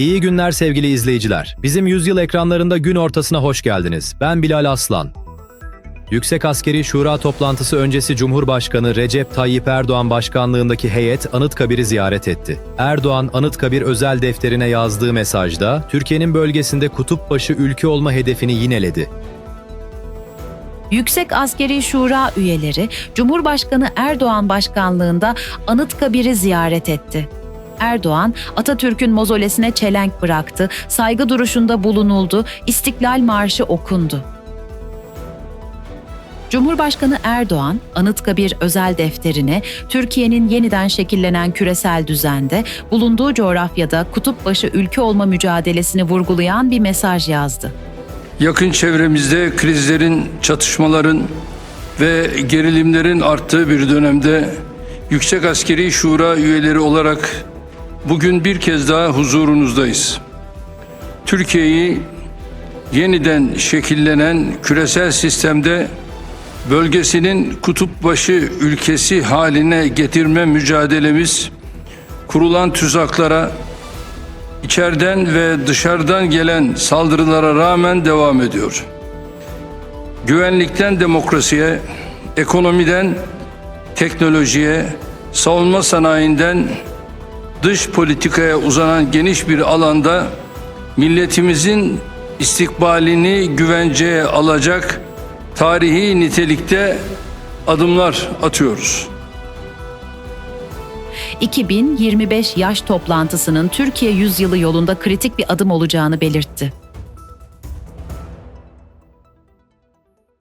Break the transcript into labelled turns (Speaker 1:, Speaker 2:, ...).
Speaker 1: İyi günler sevgili izleyiciler. Bizim yüzyıl ekranlarında gün ortasına hoş geldiniz. Ben Bilal Aslan. Yüksek Askeri Şura toplantısı öncesi Cumhurbaşkanı Recep Tayyip Erdoğan başkanlığındaki heyet Anıtkabir'i ziyaret etti. Erdoğan, Anıtkabir özel defterine yazdığı mesajda Türkiye'nin bölgesinde kutup başı ülke olma hedefini yineledi.
Speaker 2: Yüksek Askeri Şura üyeleri Cumhurbaşkanı Erdoğan başkanlığında Anıtkabir'i ziyaret etti. Erdoğan, Atatürk'ün mozolesine çelenk bıraktı, saygı duruşunda bulunuldu, İstiklal Marşı okundu. Cumhurbaşkanı Erdoğan, Anıtkabir özel defterine Türkiye'nin yeniden şekillenen küresel düzende bulunduğu coğrafyada kutupbaşı ülke olma mücadelesini vurgulayan bir mesaj yazdı.
Speaker 3: Yakın çevremizde krizlerin, çatışmaların ve gerilimlerin arttığı bir dönemde Yüksek Askeri Şura üyeleri olarak bugün bir kez daha huzurunuzdayız. Türkiye'yi yeniden şekillenen küresel sistemde bölgesinin kutup başı ülkesi haline getirme mücadelemiz kurulan tuzaklara içeriden ve dışarıdan gelen saldırılara rağmen devam ediyor. Güvenlikten demokrasiye, ekonomiden teknolojiye, savunma sanayinden dış politikaya uzanan geniş bir alanda milletimizin istikbalini güvenceye alacak tarihi nitelikte adımlar atıyoruz.
Speaker 2: 2025 yaş toplantısının Türkiye yüzyılı yolunda kritik bir adım olacağını belirtti.